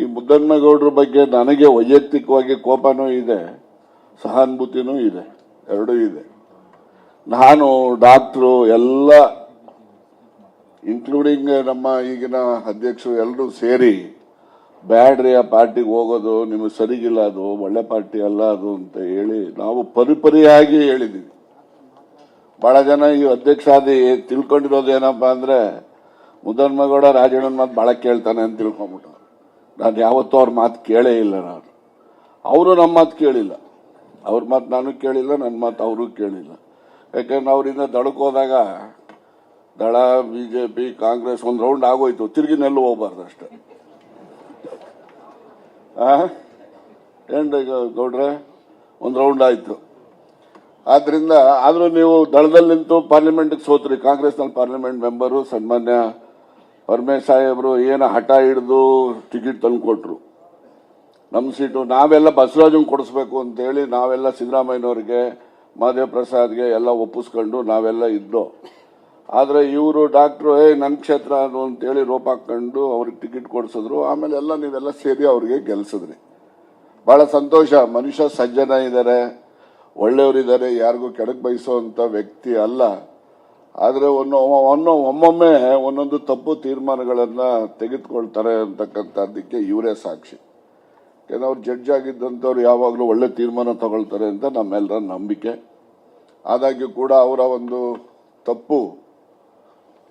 ಈ ಮುದ್ದಣ್ಣಗೌಡರ ಬಗ್ಗೆ ನನಗೆ ವೈಯಕ್ತಿಕವಾಗಿ ಕೋಪನೂ ಇದೆ, ಸಹಾನುಭೂತಿನೂ ಇದೆ, ಎರಡೂ ಇದೆ. ನಾನು ಡಾಕ್ಟ್ರು ಎಲ್ಲ ಇನ್ಕ್ಲೂಡಿಂಗ್ ನಮ್ಮ ಈಗಿನ ಅಧ್ಯಕ್ಷರು ಎಲ್ಲರೂ ಸೇರಿ ಬ್ಯಾಡ್ರಿ ಆ ಪಾರ್ಟಿಗೆ ಹೋಗೋದು, ನಿಮಗೆ ಸರಿಗಿಲ್ಲ ಅದು, ಒಳ್ಳೆ ಪಾರ್ಟಿ ಅಲ್ಲ ಅದು ಅಂತ ಹೇಳಿ ನಾವು ಪರಿಪರಿಯಾಗಿ ಹೇಳಿದ್ದೀವಿ. ಬಹಳ ಜನ ಈ ಅಧ್ಯಕ್ಷ ಆದಿ ತಿಳ್ಕೊಂಡಿರೋದು ಏನಪ್ಪಾ ಅಂದ್ರೆ ಮುದ್ದನ್ಮಗೌಡ ರಾಜಣ್ಣನ ಮಾತು ಬಹಳ ಕೇಳ್ತಾನೆ ಅಂತ ತಿಳ್ಕೊಂಬಿಟ್ಟು. ನಾನು ಯಾವತ್ತೂ ಅವ್ರ ಮಾತು ಕೇಳೇ ಇಲ್ಲ ನಾನು. ಅವರು ನಮ್ಮ ಮಾತು ಕೇಳಿಲ್ಲ. ಅವ್ರ ಮಾತು ನಾನು ಕೇಳಿಲ್ಲ ನನ್ನ ಮಾತು ಅವರು ಕೇಳಿಲ್ಲ. ಯಾಕಂದ್ರೆ ಅವರಿಂದ ದಡಕ್ಕೋದಾಗ ದಳ ಬಿ ದಳ ಪಿ ಕಾಂಗ್ರೆಸ್ ಒಂದು ರೌಂಡ್ ಆಗೋಯ್ತು. ತಿರುಗಿ ನೆಲ್ಲು ಹೋಗ್ಬಾರ್ದು ಅಷ್ಟೆ. ಏನು ಗೌಡ್ರೆ? ಒಂದು ರೌಂಡ್ ಆಯಿತು. ಆದ್ರಿಂದ ಆದರೂ ನೀವು ದಳದಲ್ಲಿ ನಿಂತು ಪಾರ್ಲಿಮೆಂಟ್ಗೆ ಸೋತ್ರಿ. ಕಾಂಗ್ರೆಸ್ನಲ್ಲಿ ಪಾರ್ಲಿಮೆಂಟ್ ಮೆಂಬರು ಸನ್ಮಾನ್ಯ ಪರಮೇಶ್ ಸಾಹೇಬ್ರು ಏನು ಹಠ ಹಿಡಿದು ಟಿಕೆಟ್ ತಂದು ಕೊಟ್ರು. ನಮ್ಮ ಸೀಟು ನಾವೆಲ್ಲ ಬಸವರಾಜನ್ ಕೊಡಿಸ್ಬೇಕು ಅಂತೇಳಿ ನಾವೆಲ್ಲ ಸಿದ್ದರಾಮಯ್ಯನವ್ರಿಗೆ ಮಾದೇವ್ ಪ್ರಸಾದ್ಗೆ ಎಲ್ಲ ಒಪ್ಪಿಸ್ಕೊಂಡು ನಾವೆಲ್ಲ ಇದ್ದು. ಆದರೆ ಇವರು ಡಾಕ್ಟ್ರು ಏ ನನ್ನ ಕ್ಷೇತ್ರ ಅದು ಅಂತೇಳಿ ರೋಪ್ ಹಾಕೊಂಡು ಅವ್ರಿಗೆ ಟಿಕೆಟ್ ಕೊಡಿಸಿದ್ರು. ಆಮೇಲೆ ಎಲ್ಲ ನೀವೆಲ್ಲ ಸೇರಿ ಅವ್ರಿಗೆ ಗೆಲ್ಸಿದ್ರಿ. ಬಹಳ ಸಂತೋಷ. ಮನುಷ್ಯ ಸಜ್ಜನ ಇದ್ದಾರೆ ಒಳ್ಳೆಯವರಿದ್ದಾರೆ ಯಾರಿಗೂ ಕೆಡಕ್ ಬಯಸುವಂತ ವ್ಯಕ್ತಿ ಅಲ್ಲ. ಆದರೆ ಒಂದು ಒನ್ನೊ ಒಮ್ಮೊಮ್ಮೆ ಒಂದೊಂದು ತಪ್ಪು ತೀರ್ಮಾನಗಳನ್ನು ತೆಗೆದುಕೊಳ್ತಾರೆ ಅಂತಕ್ಕಂಥದ್ದಕ್ಕೆ ಇವರೇ ಸಾಕ್ಷಿ. ಯಾಕೆಂದ್ರೆ ಅವ್ರು ಜಡ್ಜ್ ಆಗಿದ್ದಂಥವ್ರು ಯಾವಾಗಲೂ ಒಳ್ಳೆ ತೀರ್ಮಾನ ತಗೊಳ್ತಾರೆ ಅಂತ ನಮ್ಮೆಲ್ಲರ ನಂಬಿಕೆ. ಆದಾಗ್ಯೂ ಕೂಡ ಅವರ ಒಂದು ತಪ್ಪು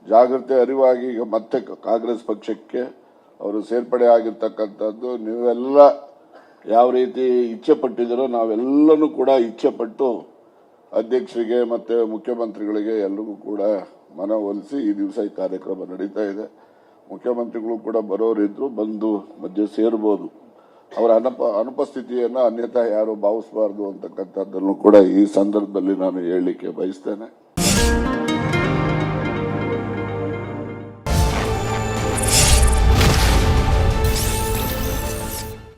ಜಾಗೃತಿ, ಅರಿವಾಗಿ ಈಗ ಮತ್ತೆ ಕಾಂಗ್ರೆಸ್ ಪಕ್ಷಕ್ಕೆ ಅವರು ಸೇರ್ಪಡೆ ಆಗಿರ್ತಕ್ಕಂಥದ್ದು, ನೀವೆಲ್ಲ ಯಾವ ರೀತಿ ಇಚ್ಛೆ ಪಟ್ಟಿದ್ದೀರೋ ನಾವೆಲ್ಲನೂ ಕೂಡ ಇಚ್ಛೆ ಪಟ್ಟು ಅಧ್ಯಕ್ಷರಿಗೆ ಮತ್ತೆ ಮುಖ್ಯಮಂತ್ರಿಗಳಿಗೆ ಎಲ್ಲರಿಗೂ ಕೂಡ ಮನವೊಲಿಸಿ ಈ ದಿವಸ ಈ ಕಾರ್ಯಕ್ರಮ ನಡೀತಾ ಇದೆ. ಮುಖ್ಯಮಂತ್ರಿಗಳು ಕೂಡ ಬರೋರಿದ್ರು ಬಂದು ಮಧ್ಯೆ ಸೇರ್ಬೋದು. ಅವರ ಅನಪ, ಅನುಪಸ್ಥಿತಿಯನ್ನು ಅನ್ಯತಾ ಯಾರು ಭಾವಿಸಬಾರ್ದು ಅಂತಕ್ಕಂಥದ್ದನ್ನು ಕೂಡ ಈ ಸಂದರ್ಭದಲ್ಲಿ ನಾನು ಹೇಳಲಿಕ್ಕೆ ಬಯಸ್ತೇನೆ.